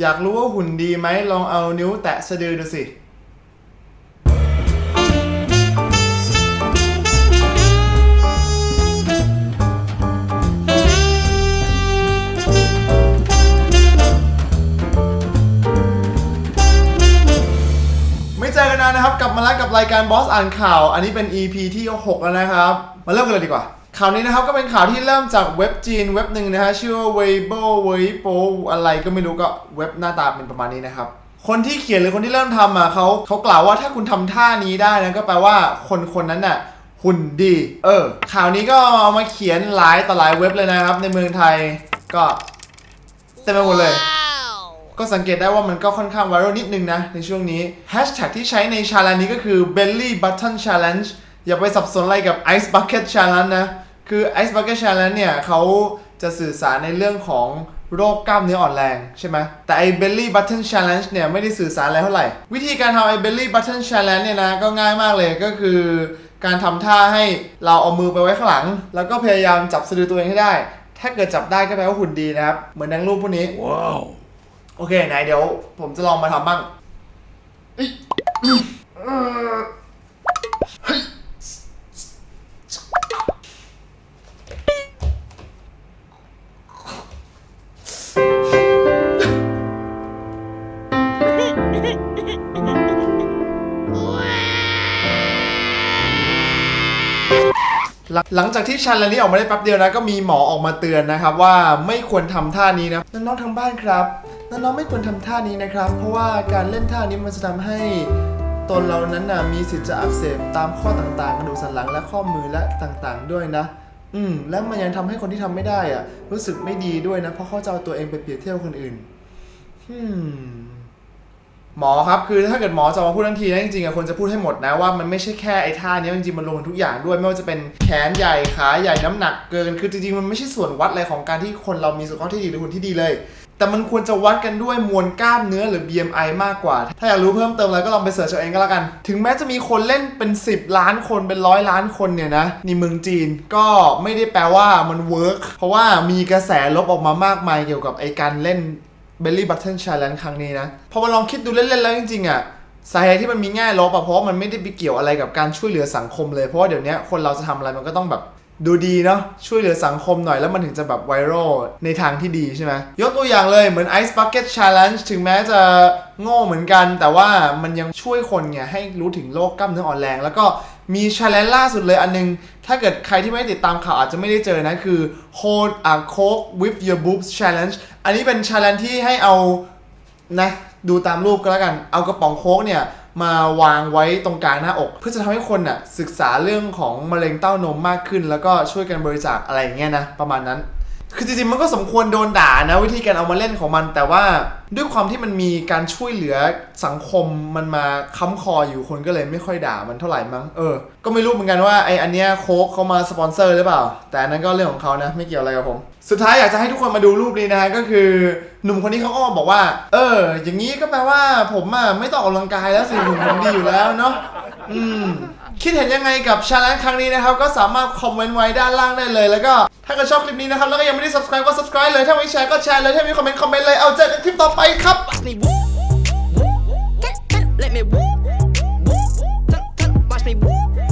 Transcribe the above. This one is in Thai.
อยากรู้ว่าหุ่นดีไหมลองเอานิ้วแตะสะดือดูสิไม่เจอกันนานนะครับ กลับมาแล้วกับรายการบอสอ่านข่าว อันนี้เป็น EP ที่ 6 แล้วนะครับ มาเริ่มกันเลยดีกว่า ข่าวนี้นะครับก็เป็นข่าวที่เริ่มจากเว็บจีนเว็บหนึ่งนะฮะชื่อว่า Weibo Weibo อะไรก็ไม่รู้ก็เว็บหน้าตาเป็นประมาณนี้นะครับคนที่เขียนหรือคนที่เริ่มทำอะเขาเขากล่าวว่าถ้าคุณทำท่านี้ได้นะก็แปลว่าคนคนนั้นน่ะหุ่นดี เออ ข่าวนี้ก็เอามาเขียนหลายต่อหลายเว็บเลยนะครับ ในเมืองไทยก็เต็มไปหมดเลย ก็สังเกตได้ว่ามันก็ค่อนข้างไวรัลนิดนึงนะ ในช่วงนี้แฮชแท็กที่ใช้ในชาเลนจ์นี้ก็คือ belly button challenge อย่าไปสับสนอะไรกับ ice bucket challenge นะ คือ ice bucket challenge เนี่ยเขาจะสื่อสารในเรื่องของโรคกล้ามเนื้ออ่อนแรงใช่ไหมแต่ไอ้ belly button challenge เนี่ยไม่ได้สื่อสารอะไรเท่าไหร่ วิธีการทำไอ้ belly button challenge เนี่ยนะก็ง่ายมากเลยก็คือ การทำท่าให้เราเอามือไปไว้ข้างหลัง แล้วก็พยายามจับสะดือตัวเองให้ได้ ถ้าเกิดจับได้ก็แปลว่าหุ่นดีนะครับ เหมือนดังรูปพวกนี้โอเคไหนเดี๋ยวผมจะลองมาทำบ้าง หลังหลังจากที่ชันเลนนี้ออกมาได้แป๊บเดียวนะก็มีหมอออกมาเตือนนะครับ ว่าไม่ควรทำท่านี้นะน้องๆทางบ้านครับน้องๆไม่ควรทำท่านี้นะครับ เพราะว่าการเล่นท่านี้มันจะทำให้ตนเรานั้นนะมีสิทธิ์จะอักเสบตามข้อต่างๆกระดูกสันหลังและข้อมือและต่างๆ ด้วยนะ อืมแล้วมันยังทำให้คนที่ทำไม่ได้อะรู้สึกไม่ดีด้วยนะ เพราะเขาจะเอาตัวเองไปเปรียบเทียบกับคนอื่นอืม หมอครับคือถ้าเกิดหมอจะมาพูดทันทีนะจริงๆอะควรจะพูดให้หมดนะว่ามันไม่ใช่แค่ไอ้ท่านี้จริงๆมันลงทุกอย่างด้วย ไม่ว่าจะเป็นแขนใหญ่ขาใหญ่น้ำหนักเกิน คือจริงๆมันไม่ใช่ส่วนวัดอะไรของการที่คนเรามีสุขภาพที่ดีหรือหุ่นที่ดีเลย แต่มันควรจะวัดกันด้วยมวลกล้ามเนื้อหรือ BMI มากกว่า ถ้าอยากรู้เพิ่มเติมอะไรก็ลองไปเสิร์ชเอาเองก็แล้วกัน ถึงแม้จะมีคนเล่นเป็น 10 ล้านคนเป็นร้อยล้านคนเนี่ยนะในเมืองจีนก็ไม่ได้แปลว่ามันเวิร์กเพราะว่ามีกระแสลบออกมามากมายเกี่ยวกับไอการเล่น เบลลี่บัคเทนชาร์ลันครั้งนี้นะพอมาลองคิดดูเล่นๆแล้วจริงๆอะสาเหตุที่มันมีง่ายลบอะเพราะว่ามันไม่ได้ไปเกี่ยวอะไรกับการช่วยเหลือสังคมเลยเพราะว่าเดี๋ยวนี้คนเราจะทำอะไรมันก็ต้องแบบ ดูดีเนาะช่วยเหลือสังคมหน่อยแล้วมันถึงจะแบบไวรัลในทางที่ดีใช่ไหมยกตัวอย่างเลยเหมือน ice bucket challenge ถึงแม้จะโง่เหมือนกัน แต่ว่ามันยังช่วยคนไงให้รู้ถึงโรคกล้ามเนื้ออ่อนแรง แล้วก็มี challenge ล่าสุดเลยอันนึง ถ้าเกิดใครที่ไม่ได้ติดตามข่าวอาจจะไม่ได้เจอนะ คือ hold a coke with your boobs challenge อันนี้เป็น challenge ที่ให้เอานะดูตามรูปก็แล้วกัน เอากระป๋องโค้กเนี่ย มาวางไว้ตรงกลางหน้าอก เพื่อจะทำให้คนน่ะศึกษาเรื่องของมะเร็งเต้านมมากขึ้น แล้วก็ช่วยกันบริจาคอะไรอย่างเงี้ยนะประมาณนั้น คือจริงๆมันก็สมควรโดนด่านะวิธีการเอามาเล่นของมันแต่ว่า ด้วยความที่มันมีการช่วยเหลือสังคมมันมาค้ำคออยู่คนก็เลยไม่ค่อยด่ามันเท่าไหร่มั้งเออ ก็ไม่รู้เหมือนกันว่าไออันเนี้ยโค้กเขามาสปอนเซอร์หรือเปล่า แต่นั้นก็เรื่องของเขานะไม่เกี่ยวอะไรกับผม สุดท้ายอยากจะให้ทุกคนมาดูรูปนี้นะฮะก็คือหนุ่มคนนี้เขาก็บอกว่า เออ อย่างนี้ก็แปลว่าผมอะไม่ต้องออกกำลังกายแล้วสิหุ่นผมดีอยู่แล้วเนาะอืมคิดเห็นยังไงกับชาเลนจ์ครั้งนี้นะครับ ก็สามารถคอมเมนต์ไว้ด้านล่างได้เลย แล้วก็ถ้าเกิดชอบคลิปนี้นะครับแล้วก็ยังไม่ได้ subscribe ก็ subscribe เลยถ้าไม่แชร์ก็แชร์เลยถ้ามีคอมเมนต์คอมเมนต์เลยเอาเจอกันคลิปต่อไปไปครับ Watch me whoop, whoop, whoop, whoop. Let me whoop, whoop, whoop. Watch me whoop.